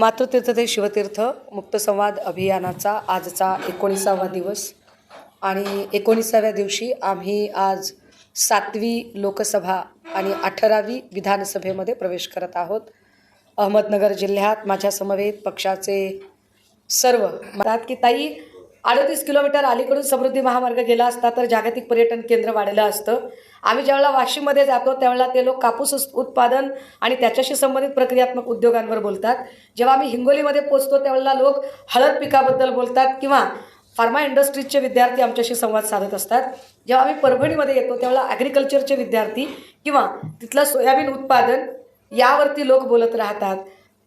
मातृतीर्थ ते शिवतीर्थ मुक्तसंवाद अभियानाचा आजचा एकोणीसावा दिवस. आणि एकोणीसाव्या दिवशी आम्ही आज सातवी लोकसभा आणि अठरावी विधानसभेमध्ये प्रवेश करत आहोत. अहमदनगर जिल्ह्यात माझ्यासमवेत पक्षाचे सर्व म्हणतात की ताई अडतीस किलोमीटर अलीकडून समृद्धी महामार्ग गेला असता तर जागतिक पर्यटन केंद्र वाढलं असतं. आम्ही ज्यावेळेला वाशिममध्ये जातो त्यावेळेला ते लोक कापूस उत्पादन आणि त्याच्याशी संबंधित प्रक्रियात्मक उद्योगांवर बोलतात. जेव्हा आम्ही हिंगोलीमध्ये पोचतो त्यावेळेला लोक हळद पिकाबद्दल बोलतात किंवा फार्मा इंडस्ट्रीजचे विद्यार्थी आमच्याशी संवाद साधत असतात. जेव्हा आम्ही परभणीमध्ये येतो त्यावेळेला ॲग्रिकल्चरचे विद्यार्थी किंवा तिथलं सोयाबीन उत्पादन यावरती लोक बोलत राहतात.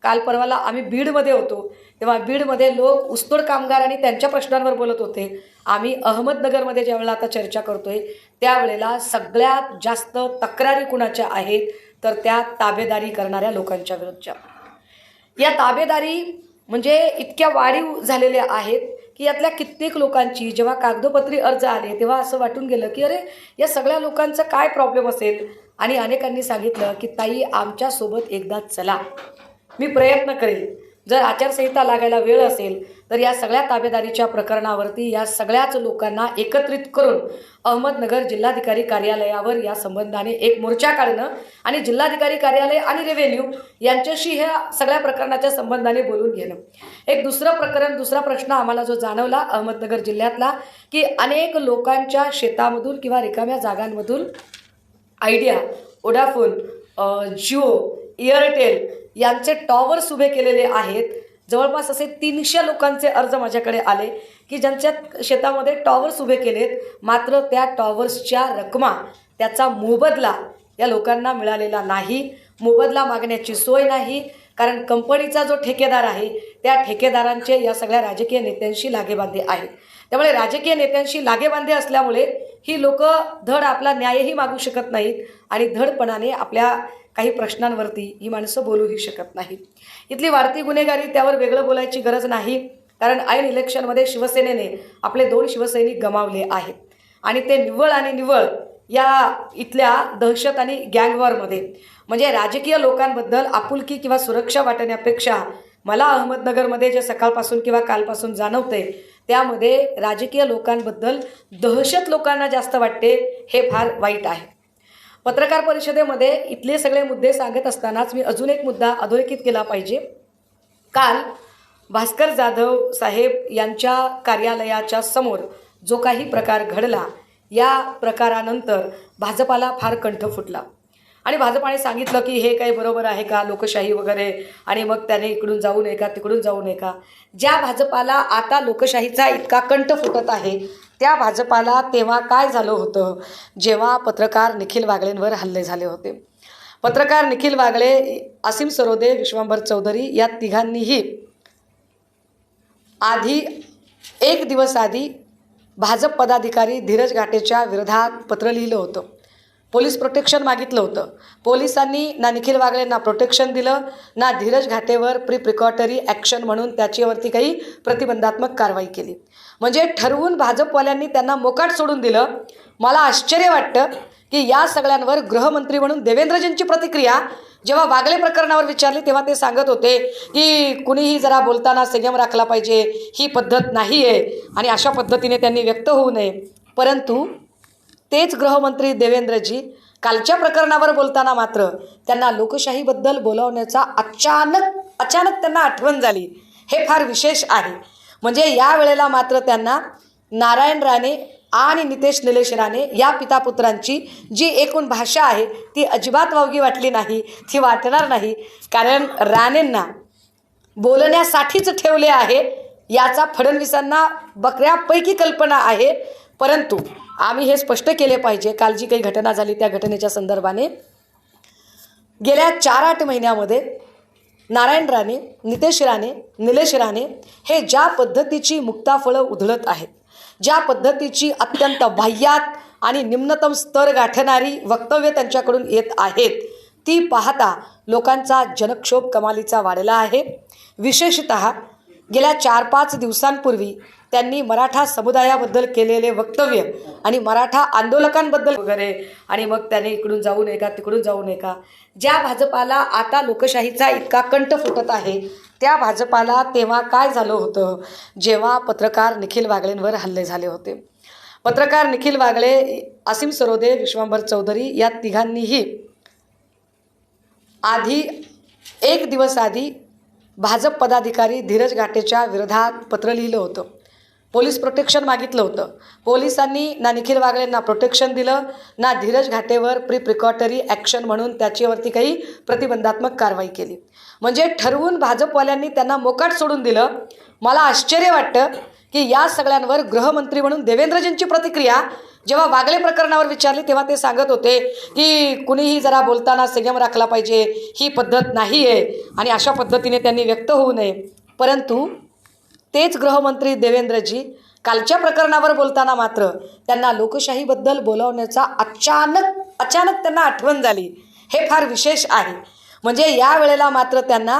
काल परवाला आम्ही बीडमध्ये होतो. तेव्हा बीडमध्ये लोक उस्तोड कामगार आणि त्यांच्या प्रश्नांवर बोलत होते. आम्ही अहमदनगरमध्ये ज्यावेळेला आता चर्चा करतोय त्यावेळेला सगळ्यात जास्त तक्रारी कुणाच्या आहेत तर त्या ताबेदारी करणाऱ्या लोकांच्या विरुद्धच्या. या ताबेदारी म्हणजे इतक्या वाढीव झालेल्या आहेत की यातल्या कित्येक लोकांची जेव्हा कागदोपत्री अर्ज आले तेव्हा असं वाटून गेलं की अरे या सगळ्या लोकांचं काय प्रॉब्लेम असेल? आणि अनेकांनी सांगितलं की ताई आमच्यासोबत एकदा चला. मी प्रयत्न करेल जर आचारसंहिता लागायला वेळ असेल तर या सगळ्या ताबेदारीच्या प्रकरणावरती या सगळ्याच लोकांना एकत्रित करून अहमदनगर जिल्हाधिकारी कार्यालयावर या संबंधाने एक मोर्चा काढणं आणि जिल्हाधिकारी कार्यालय आणि रेव्हेन्यू यांच्याशी ह्या सगळ्या प्रकरणाच्या संबंधाने बोलून घेणं. एक दुसरं प्रकरण दुसरा प्रश्न आम्हाला जो जाणवला अहमदनगर जिल्ह्यातला की अनेक लोकांच्या शेतामधून किंवा रिकाम्या जागांमधून आयडिया ओडाफोन जिओ एअरटेल यांचे टॉवर्स उभे केलेले आहेत. जवळपास असे तीनशे लोकांचे अर्ज माझ्याकडे आले की ज्यांच्या शेतामध्ये टॉवर्स उभे केलेत. मात्र त्या टॉवर्सच्या रकमा त्याचा मोबदला या लोकांना मिळालेला नाही. मोबदला मागण्याची सोय नाही. कारण कंपनीचा जो ठेकेदार आहे त्या ठेकेदारांचे या सगळ्या राजकीय नेत्यांशी लागेबांधे आहेत. त्यामुळे राजकीय नेत्यांशी लागेबांधे असल्यामुळे ही लोक धड आपला न्यायही मागू शकत नाहीत आणि धडपणाने आपल्या काही प्रश्नांवरती ही माणसं बोलूही शकत नाही. इथली वाढती गुन्हेगारी त्यावर वेगळं बोलायची गरज नाही कारण ऐन इलेक्शनमध्ये शिवसेनेने आपले दोन शिवसैनिक गमावले आहेत. आणि ते निव्वळ आणि निव्वळ या इथल्या दहशत आणि गँगवॉरमध्ये. म्हणजे राजकीय लोकांबद्दल आपुलकी किंवा सुरक्षा वाटण्यापेक्षा मला अहमदनगरमध्ये जे सकाळपासून किंवा कालपासून जाणवते त्यामध्ये राजकीय लोकांबद्दल दहशत लोकांना जास्त वाटते हे फार वाईट आहे. पत्रकार परिषदेमध्ये इथले सगळे मुद्दे सांगत असतानाच मी अजून एक मुद्दा अधोरेखित केला पाहिजे. काल भास्कर जाधव साहेब यांच्या कार्यालयाच्या समोर जो काही प्रकार घडला या प्रकारानंतर भाजपाला फार कंठ फुटला. आणि भाजपाने सांगितलं की हे काही बरोबर आहे का? लोकशाही वगैरे. आणि मग त्याने इकडून जाऊ नये का तिकडून जाऊ नये का ज्या भाजपाला आता लोकशाहीचा इतका कंठ फुटत आहे त्या भाजपाला तेव्हा काय झालं होतं? जेव्हा पत्रकार निखिल वागळेंवर हल्ले झाले होते. पत्रकार निखिल वागळे असीम सरोदे विश्वंभर चौधरी या तिघांनीही आधी एक दिवस आधी भाजप पदाधिकारी धीरज घाटेच्या विरोधात पत्र लिहिलं होतं. पोलीस प्रोटेक्शन मागितलं होतं. पोलिसांनी ना निखिल वागळेंना प्रोटेक्शन दिलं ना धीरज घाटेवर प्री प्रिकॉटरी ॲक्शन म्हणून त्याच्यावरती काही प्रतिबंधात्मक कारवाई केली. म्हणजे ठरवून भाजपवाल्यांनी त्यांना मोकाट सोडून दिलं. मला आश्चर्य वाटतं की या सगळ्यांवर गृहमंत्री म्हणून देवेंद्रजींची प्रतिक्रिया जेव्हा वागले प्रकरणावर विचारली तेव्हा ते सांगत होते की कुणीही जरा बोलताना संयम राखला पाहिजे ही पद्धत नाही आहे आणि अशा पद्धतीने त्यांनी व्यक्त होऊ नये. परंतु तेच गृहमंत्री देवेंद्रजी कालच्या प्रकरणावर बोलताना मात्र त्यांना लोकशाहीबद्दल बोलावण्याचा अचानक अचानक त्यांना आठवण झाली. हे फार विशेष आहे. म्हणजे या वेळेला मात्र त्यांना नारायण राणे आणि नितेश निलेश राणे या पितापुत्रांची जी एकूण भाषा आहे ती अजिबात वावगी वाटली नाही ती वाटणार नाही. कारण राणेंना बोलण्यासाठीच ठेवले आहे याचा फडणवीसांना बकऱ्यापैकी कल्पना आहे. परंतु आम्ही हे स्पष्ट केले पाहिजे. काल जी काही घटना झाली त्या घटनेच्या संदर्भाने. गेल्या चार आठ महिन्यामध्ये नारायण राणे नितेश राणे निलेश राणे हे ज्या पद्धतीची मुक्ताफळं उधळत आहेत ज्या पद्धतीची अत्यंत बाह्यात आणि निम्नतम स्तर गाठणारी वक्तव्य त्यांच्याकडून येत आहेत ती पाहता लोकांचा जनक्षोभ कमालीचा वाढला आहे. विशेषत गेल्या चार पाच दिवसांपूर्वी त्यांनी मराठा समुदायाबद्दल केलेले वक्तव्य आणि मराठा आंदोलकांबद्दल वगैरे आणि मग त्याने इकडून जाऊ नये का तिकडून जाऊ नये का ज्या भाजपाला आता लोकशाहीचा इतका कंठ फुटत आहे त्या भाजपाला तेव्हा काय झालं होतं? जेव्हा पत्रकार निखिल वागळेंवर हल्ले झाले होते. पत्रकार निखिल वागळे असीम सरोदे विश्वंभर चौधरी या तिघांनीही आधी एक दिवस आधी भाजप पदाधिकारी धीरज घाटेच्या विरोधात पत्र लिहिलं होतं. पोलीस प्रोटेक्शन मागितलं होतं. पोलिसांनी ना निखिल वागळेंना प्रोटेक्शन दिलं ना धीरज घाटेवर प्री प्रिकॉटरी ॲक्शन म्हणून त्याच्यावरती काही प्रतिबंधात्मक कारवाई केली. म्हणजे ठरवून भाजपवाल्यांनी त्यांना मोकाट सोडून दिलं. मला आश्चर्य वाटतं की या सगळ्यांवर गृहमंत्री म्हणून देवेंद्रजींची प्रतिक्रिया जेव्हा वागळे प्रकरणावर विचारली तेव्हा ते सांगत होते की कुणीही जरा बोलताना संयम राखला पाहिजे ही पद्धत नाही आहे आणि अशा पद्धतीने त्यांनी व्यक्त होऊ नये. परंतु तेच गृहमंत्री देवेंद्रजी कालच्या प्रकरणावर बोलताना मात्र त्यांना लोकशाहीबद्दल बोलावण्याचा अचानक अचानक त्यांना आठवण झाली. हे फार विशेष आहे. म्हणजे या वेळेला मात्र त्यांना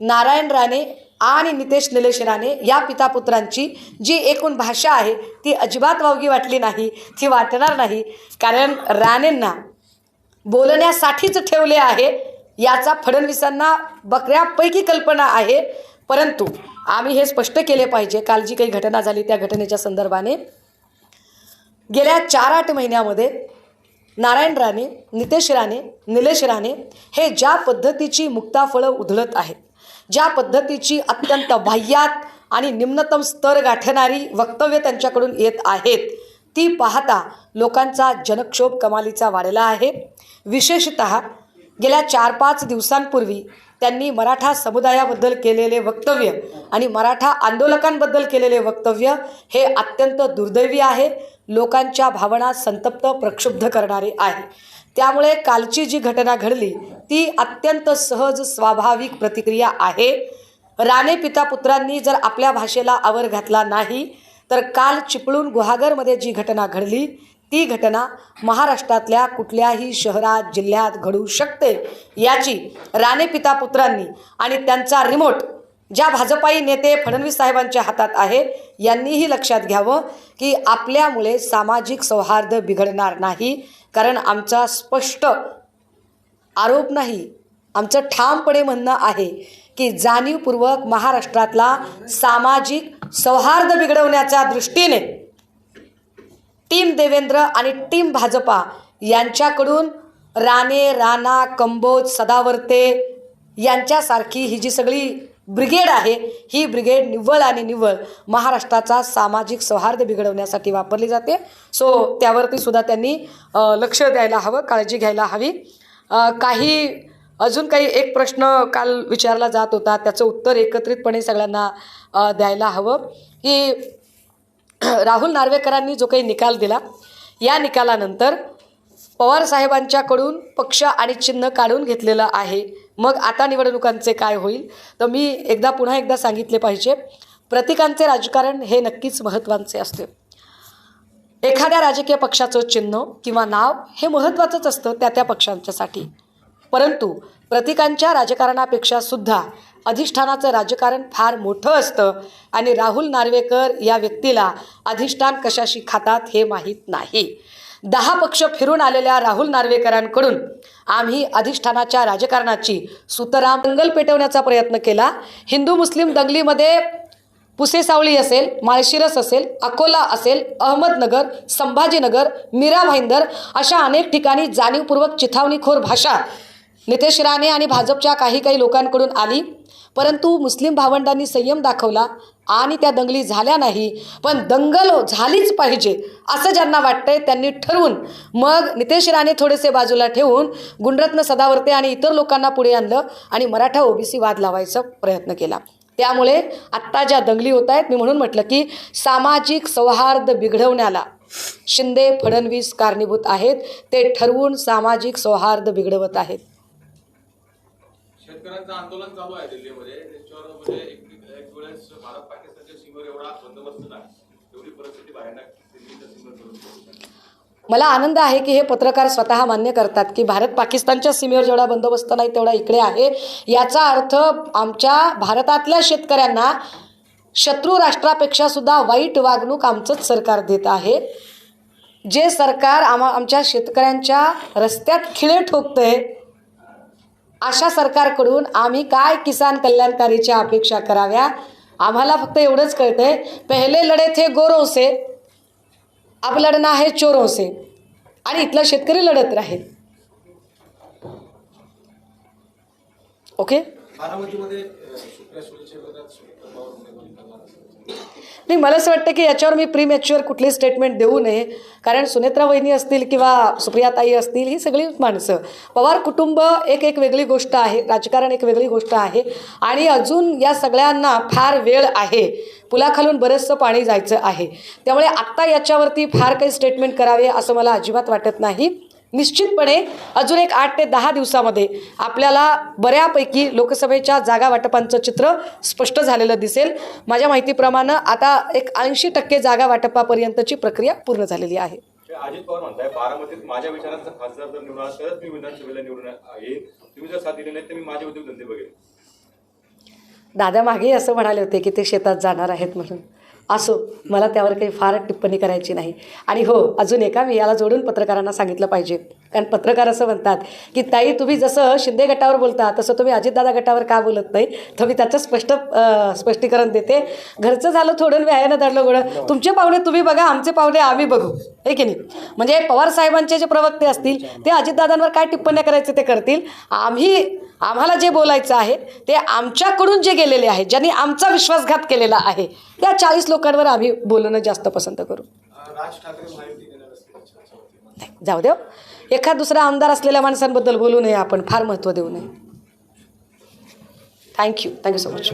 नारायण राणे आणि नितेश निलेश राणे या पितापुत्रांची जी एकूण भाषा आहे ती अजिबात वावगी वाटली नाही ती वाटणार नाही. कारण राणेंना बोलण्यासाठीच ठेवले आहे याचा फडणवीसांना बकऱ्यापैकी कल्पना आहे. परंतु आम्ही हे स्पष्ट केले पाहिजे काल जी काही घटना झाली त्या घटनेच्या संदर्भाने गेल्या चार आठ महिन्यामध्ये नारायण राणे नितेश राणे निलेश राणे हे ज्या पद्धतीची मुक्ताफळं उधळत आहेत ज्या पद्धतीची अत्यंत बाह्यात आणि निम्नतम स्तर गाठणारी वक्तव्य त्यांच्याकडून येत आहेत ती पाहता लोकांचा जनक्षोभ कमालीचा वाढला आहे. विशेषत गेल्या चार पाच दिवसांपूर्वी त्यांनी मराठा समुदायाबद्दल केलेले वक्तव्य आणि मराठा आंदोलकांबद्दल केलेले वक्तव्य हे अत्यंत दुर्दैवी आहे. लोकांच्या भावना संतप्त प्रक्षुब्ध करणारे आहे. त्यामुळे कालची जी घटना घडली ती अत्यंत सहज स्वाभाविक प्रतिक्रिया आहे. राणे पिता पुत्रांनी जर आपल्या भाषेला आवर घातला नाही तर काल चिपळूण गुहागरमध्ये जी घटना घडली ती घटना महाराष्ट्रातल्या कुठल्याही शहरात जिल्ह्यात घडू शकते याची राणे पिता पुत्रांनी आणि त्यांचा रिमोट ज्या भाजपाई नेते फडणवीस साहेबांच्या हातात आहे यांनीही लक्षात घ्यावं की आपल्यामुळे सामाजिक सौहार्द बिघडणार नाही कारण आमचा स्पष्ट आरोप नाही. आमचं ठामपणे म्हणणं आहे की जाणीवपूर्वक महाराष्ट्रातला सामाजिक सौहार्द बिघडवण्याच्या दृष्टीने टीम देवेंद्र आणि टीम भाजपा यांच्याकडून राणे राणा कंबोज सदावर्ते यांच्यासारखी ही जी सगळी ब्रिगेड आहे ही ब्रिगेड निव्वळ आणि निव्वळ महाराष्ट्राचा सामाजिक सौहार्द बिघडवण्यासाठी वापरली जाते. सो त्यावरती सुद्धा त्यांनी लक्ष द्यायला हवं काळजी घ्यायला हवी. काही अजून काही एक प्रश्न काल विचारला जात होता त्याचं उत्तर एकत्रितपणे सगळ्यांना द्यायला हवं. की राहुल नार्वेकरांनी जो काही निकाल दिला या निकालानंतर पवार साहेबांच्याकडून पक्ष आणि चिन्ह काढून घेतलेलं आहे. मग आता निवडणुकांचे काय होईल? तर मी एकदा पुन्हा एकदा सांगितले पाहिजे प्रतिकांचे राजकारण हे नक्कीच महत्त्वाचे असते. एखाद्या राजकीय पक्षाचं चिन्ह किंवा नाव हे महत्त्वाचंच असतं त्या त्या पक्षांच्यासाठी. परंतु प्रतिकांच्या राजकारणापेक्षा सुद्धा अधिष्ठानाचं राजकारण फार मोठं असतं. आणि राहुल नार्वेकर या व्यक्तीला अधिष्ठान कशाशी खातात हे माहीत नाही. दहा पक्ष फिरून आलेल्या राहुल नार्वेकरांकडून आम्ही अधिष्ठानाच्या राजकारणाची सुतराम दंगल पेटवण्याचा प्रयत्न केला. हिंदू मुस्लिम दंगलीमध्ये पुसेसावळी असेल माळशिरस असेल अकोला असेल अहमदनगर संभाजीनगर मीरा भाईंदर अशा अनेक ठिकाणी जाणीवपूर्वक चिथावणीखोर भाषा नितेश राणे आणि भाजपच्या काही काही लोकांकडून आली. परंतु मुस्लिम भावंडांनी संयम दाखवला आणि त्या दंगली झाल्या नाही पण दंगल झालीच पाहिजे असं ज्यांना वाटतंय त्यांनी ठरवून मग नितेश राणे थोडेसे बाजूला ठेवून गुणरत्न सदावर्ते आणि इतर लोकांना पुढे आणलं आणि मराठा ओबीसी वाद लावायचा प्रयत्न केला. त्यामुळे आत्ता ज्या दंगली होत आहेत मी म्हणून म्हटलं की सामाजिक सौहार्द बिघडवण्याला शिंदे फडणवीस कारणीभूत आहेत. ते ठरवून सामाजिक सौहार्द बिघडवत आहेत. शेतकऱ्यांचं आंदोलन चालू आहे दिल्लीमध्ये. त्याच्यावर म्हणजे एक वेळेस भारत पाकिस्तानच्या सीमेवर एवढा बंदोबस्त नाही. एवढी परिस्थिती भयानक दिल्लीच्या सीमेवर मला आनंद आहे की हे पत्रकार स्वतः मान्य करतात की भारत पाकिस्तानच्या सीमेवर जेवढा बंदोबस्त नाही तेवढा इकडे आहे. याचा अर्थ आमच्या भारतातल्या शेतकऱ्यांना शत्रू राष्ट्रापेक्षा सुद्धा वाईट वागणूक आमचंच सरकार देत आहे. जे सरकार आम्हा आमच्या शेतकऱ्यांच्या रस्त्यात खिळे ठोकतंय अशा सरकारकडून आम्ही काय किसान कल्याणकारीच्या अपेक्षा कराव्या? आम्हाला फक्त एवढंच कळतंय पहिले लढे थे गोरों से अब लढणं आहे चोरों से आणि इथला शेतकरी लढत राहील. ओके? बारामतीमध्ये नाही मला असं वाटतं की याच्यावर मी प्री मॅच्युअर कुठली स्टेटमेंट देऊ नये. कारण सुनेत्रा वहिनी असतील किंवा सुप्रियाताई असतील ही सगळी माणसं. पवार कुटुंब एक एक वेगळी गोष्ट आहे राजकारण एक वेगळी गोष्ट आहे. आणि अजून या सगळ्यांना फार वेळ आहे. पुलाखालून बरंचसं पाणी जायचं आहे. त्यामुळे आत्ता याच्यावरती फार काही स्टेटमेंट करावे असं मला अजिबात वाटत नाही. निश्चितपणे अजून एक आठ ते दहा दिवसामध्ये आपल्याला बऱ्यापैकी लोकसभेच्या जागा वाटपांचं चित्र स्पष्ट झालेलं दिसेल. माझ्या माहितीप्रमाणे आता एक ऐंशी टक्के जागा वाटपापर्यंतची प्रक्रिया पूर्ण झालेली आहे. अजित पवार म्हणताय बारामतीत माझ्या विचारांचा खासदार जर निवडून आला तरच मी विधानसभेला निवडून येईल तुम्ही जर साथ दिली नाही तर मी माझे उद्योगधंदे बघेन. दादा मागे असं म्हणाले होते की ते शेतात जाणार आहेत म्हणून. असो मला त्यावर काही फार टिप्पणी करायची नाही. आणि हो अजून एका मी याला जोडून पत्रकारांना सांगितलं पाहिजे. कारण पत्रकार असं म्हणतात की ताई तुम्ही जसं शिंदे गटावर बोलता तसं तुम्ही अजितदादा गटावर का बोलत नाही? तर मी त्याचं स्पष्ट स्पष्टीकरण देते. घरचं झालं थोडं व्यायानं धरलं गोळं तुमचे पाहुणे तुम्ही बघा आमचे पाहुणे आम्ही बघू. हे की नाही? म्हणजे पवार साहेबांचे जे प्रवक्ते असतील ते अजितदादांवर काय टिप्पण्या करायचे ते करतील. आम्ही आम्हाला जे बोलायचं आहे ते आमच्याकडून जे गेलेले आहे ज्यांनी आमचा विश्वासघात केलेला आहे त्या चाळीस लोकांवर आम्ही बोलणं जास्त पसंत करू. जाऊ देव. एखाद दुसरा आमदार असलेल्या माणसांबद्दल बोलू नये आपण फार महत्त्व देऊ नये. Thank you thank you so much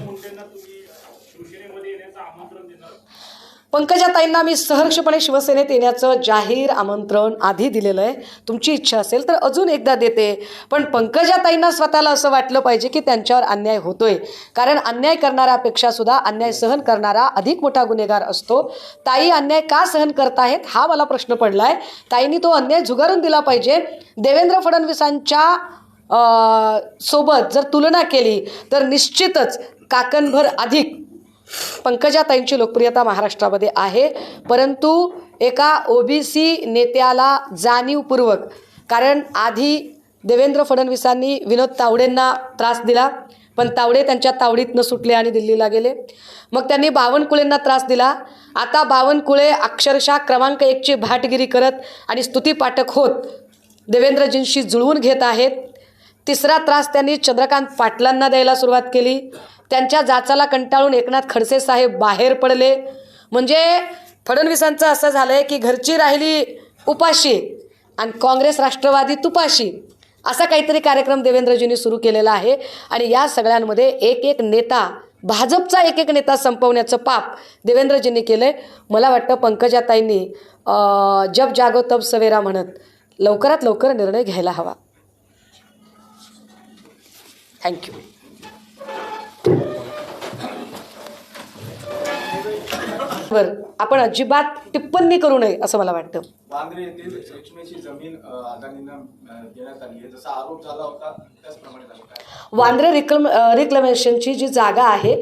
पंकजाताईंना मी सहर्षपणे शिवसेनेत येण्याचं जाहीर आमंत्रण आधी दिलेलं आहे. तुमची इच्छा असेल तर अजून एकदा देते. पण पंकजाताईंना स्वतःला असं वाटलं पाहिजे की त्यांच्यावर अन्याय होतोय. कारण अन्याय करणाऱ्यापेक्षा सुद्धा अन्याय सहन करणारा अधिक मोठा गुन्हेगार असतो. ताई अन्याय का सहन करतायत हा मला प्रश्न पडला आहे ताईंनी तो अन्याय झुगारून दिला पाहिजे. देवेंद्र फडणवीसांच्या सोबत जर तुलना केली तर निश्चितच काकणभर अधिक पंकजाताईंची लोकप्रियता महाराष्ट्रामध्ये आहे. परंतु एका ओबीसी नेत्याला जाणीवपूर्वक कारण आधी देवेंद्र फडणवीसांनी विनोद तावडेंना त्रास दिला पण तावडे त्यांच्या तावडीतनं सुटले आणि दिल्लीला गेले. मग त्यांनी बावनकुळेंना त्रास दिला. आता बावनकुळे अक्षरशः क्रमांक एकची भाटगिरी करत आणि स्तुतीपाठक होत देवेंद्रजींशी जुळवून घेत आहेत. तिसरा त्रास त्यांनी चंद्रकांत पाटलांना द्यायला सुरुवात केली. त्यांच्या जाचाला कंटाळून एकनाथ खडसे साहेब बाहेर पडले. म्हणजे फडणवीसांचं असं झालं आहे की घरची राहिली उपाशी आणि काँग्रेस राष्ट्रवादी तुपाशी. असा काहीतरी कार्यक्रम देवेंद्रजींनी सुरू केलेला आहे. आणि या सगळ्यांमध्ये एक एक नेता भाजपचा एक एक नेता संपवण्याचं पाप देवेंद्रजींनी केलं आहे मला वाटतं पंकजाताईंनी जप जब जागो तब सवेरा म्हणत लवकरात लवकर निर्णय घ्यायला हवा. थँक्यू बरं आपण अजिबात टिप्पणी करू नये असं मला वाटतं. वांद्रे येथील रेशमेची जमीन अदानींना देण्यात आली आहे. जसा आरोप झाला होता त्याचप्रमाणे झालं वांद्रे रिक्लम रिक्लमेशनची जी जागा आहे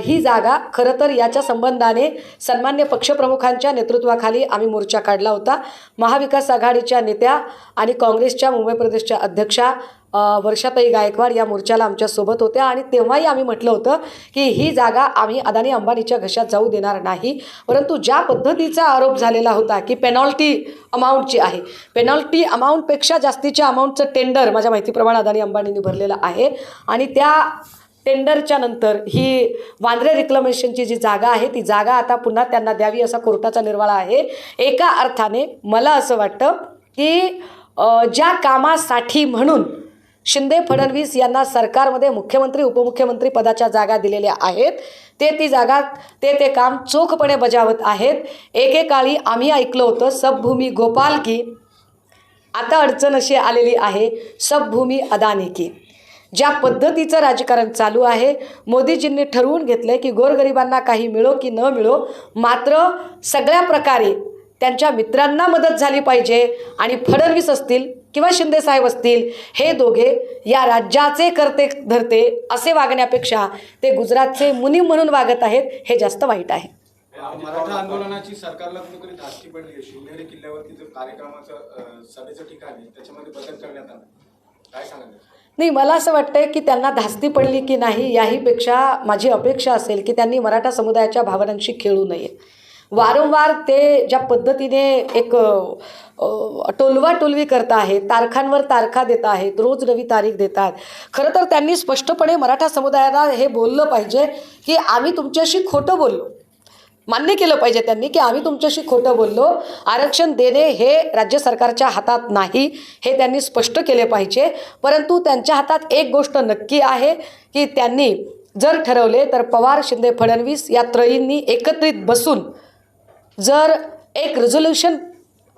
ही जागा खरं तर याच्या संबंधाने सन्मान्य पक्षप्रमुखांच्या नेतृत्वाखाली आम्ही मोर्चा काढला होता. महाविकास आघाडीच्या नेत्या आणि काँग्रेसच्या मुंबई प्रदेशच्या अध्यक्षा वर्षाताई गायकवाड या मोर्चाला आमच्यासोबत होत्या आणि तेव्हाही आम्ही म्हटलं होतं की ही जागा आम्ही अदानी अंबानीच्या घशात जाऊ देणार नाही. परंतु ज्या पद्धतीचा आरोप झालेला होता की पेनॉल्टी अमाऊंटची आहे पेनॉल्टी अमाऊंटपेक्षा जास्तीच्या अमाऊंटचं टेंडर माझ्या माहितीप्रमाणे अदानी अंबानींनी भरलेलं आहे. आणि त्या टेंडरच्या नंतर ही वांद्रे रिक्लमेशनची जी जागा आहे ती जागा आता पुन्हा त्यांना द्यावी असा कोर्टाचा निर्वाळा आहे. एका अर्थाने मला असं वाटतं की ज्या कामासाठी म्हणून शिंदे फडणवीस यांना सरकारमध्ये मुख्यमंत्री उपमुख्यमंत्री पदाच्या जागा दिलेल्या आहेत. ते ती जागा ते ते काम चोखपणे बजावत आहेत. एकेकाळी आम्ही ऐकलं होतं सबभूमी गोपाल की आता अडचण अशी आलेली आहे सबभूमी अदानी की. ज्या पद्धतीचं राजकारण चालू आहे मोदीजींनी ठरवून घेतलं की गोरगरिबांना काही मिळो की न मिळो मात्र सगळ्या प्रकारे त्यांच्या मित्रांना मदत झाली पाहिजे आणि फडणवीस असतील किंवा शिंदे साहेब असतील हे दोघे या राज्याचे करते धरते असे वागण्यापेक्षा ते गुजरातचे मुनीम म्हणून वागत आहेत हे जास्त वाईट आहे. मराठा आंदोलनाची सरकारला कुठेतरी धास्ती पडली आहे. शिवनेरी किल्ल्यावरती जो कार्यक्रमाचं अं, सभेचं ठिकाण आहे त्याच्यामध्ये बदल करण्यात आला. काय नाही मला असं वाटतंय की त्यांना धास्ती पडली की नाही याहीपेक्षा माझी अपेक्षा असेल की त्यांनी मराठा समुदायाच्या भावनांशी खेळू नये. वारंवार ते ज्या पद्धतीने एक टोलवा टोलवी करत आहेत तारखांवर तारखा देत आहेत रोज नवी तारीख देतात खरं तर त्यांनी स्पष्टपणे मराठा समुदायाला हे बोललं पाहिजे की आम्ही तुमच्याशी खोटं बोललो. मान्य केलं पाहिजे त्यांनी की आम्ही तुमच्याशी खोटं बोललो. आरक्षण देणे हे राज्य सरकारच्या हातात नाही हे त्यांनी स्पष्ट केले पाहिजे. परंतु त्यांच्या हातात एक गोष्ट नक्की आहे की त्यांनी जर ठरवले तर पवार शिंदे फडणवीस या त्रयींनी एकत्रित बसून जर एक रेझोल्युशन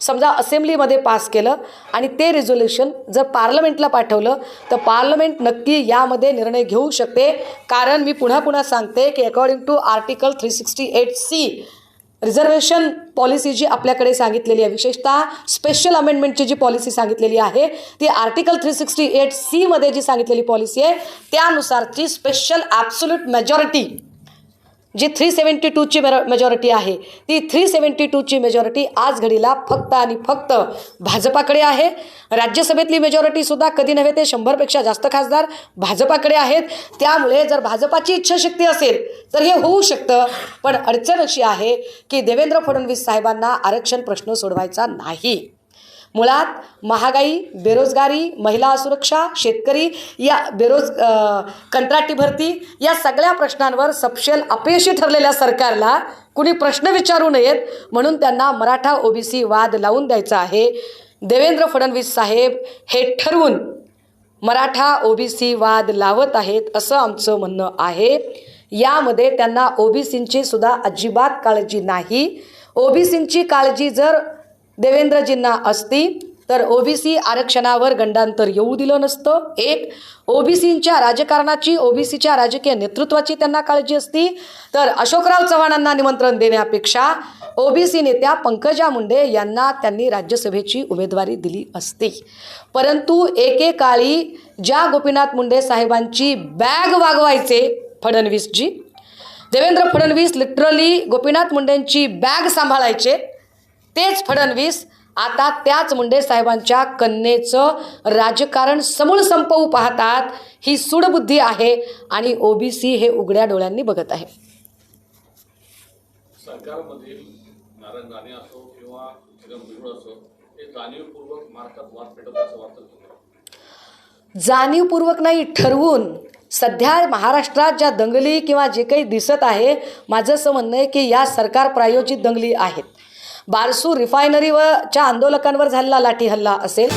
समजा असेंब्लीमध्ये पास केलं आणि ते रेझोल्युशन जर पार्लमेंटला पाठवलं तर पार्लमेंट नक्की यामध्ये निर्णय घेऊ शकते. कारण मी पुन्हा पुन्हा सांगते की according to article three sixty eight C reservation policy जी आपल्याकडे सांगितलेली आहे विशेषतः स्पेशल अमेंडमेंटची जी पॉलिसी सांगितलेली आहे ती आर्टिकल थ्री सिक्स्टी एट सीमध्ये जी सांगितलेली पॉलिसी आहे त्यानुसारची स्पेशल ॲब्सोल्यूट मेजॉरिटी जी थ्री सेवन्टी टूची मेजॉरिटी आहे. ती थ्री सेवन्टी टूची मेजॉरिटी आज घडीला फक्त आणि फक्त भाजपाकडे आहे. राज्यसभेतली मेजॉरिटीसुद्धा कधी नव्हे ते शंभरपेक्षा जास्त खासदार भाजपाकडे आहेत. त्यामुळे जर भाजपाची इच्छाशक्ती असेल तर हे होऊ शकतं. पण अडचण अशी आहे की देवेंद्र फडणवीस साहेबांना आरक्षण प्रश्न सोडवायचा नाही. मुळात महागाई बेरोजगारी महिला सुरक्षा शेतकरी या बेरोज कंत्राटी भरती या सगळ्या प्रश्नांवर सपशेल अपयशी ठरलेल्या सरकारला कुणी प्रश्न विचारू नयेत म्हणून त्यांना मराठा ओबीसी वाद लावून द्यायचा आहे. देवेंद्र फडणवीस साहेब हे ठरवून मराठा ओबीसी वाद लावत आहेत असं आमचं म्हणणं आहे. यामध्ये त्यांना ओबीसींची सुद्धा अजिबात काळजी नाही. ओबीसींची काळजी जर देवेंद्रजींना असती तर ओबीसी आरक्षणावर गंडांतर येऊ दिलं नसतं. एक ओबीसींच्या राजकारणाची ओबीसीच्या राजकीय नेतृत्वाची त्यांना काळजी असती. तर अशोकराव चव्हाणांना निमंत्रण देण्यापेक्षा ओबीसी नेत्या पंकजा मुंडे यांना त्यांनी राज्यसभेची उमेदवारी दिली असती. परंतु एकेकाळी ज्या गोपीनाथ मुंडे साहेबांची बॅग वागवायचे फडणवीसजी देवेंद्र फडणवीस लिटरली गोपीनाथ मुंडेंची बॅग सांभाळायचे तेच फडणवीस आता त्याच मुंडे साहेबांच्या कन्येचं राजकारण समूळ संपवू पाहतात. ही सूडबुद्धी आहे आणि ओबीसी हे उघड्या डोळ्यांनी बघत आहे. सरकारमधील नारायण राणे असो किंवा छगन भुजबळ असो हे जाणीवपूर्वक महाराष्ट्रात वाद पेटवत असं वाटतं तुम्हाला? जाणीवपूर्वक नाही ठरवून. सध्या महाराष्ट्रात ज्या दंगली किंवा जे काही दिसत आहे माझं असं म्हणणं आहे की या सरकार प्रायोजित दंगली आहेत. बारसू रिफायनरीवरच्या आंदोलकांवर झालेला लाठी हल्ला असेल.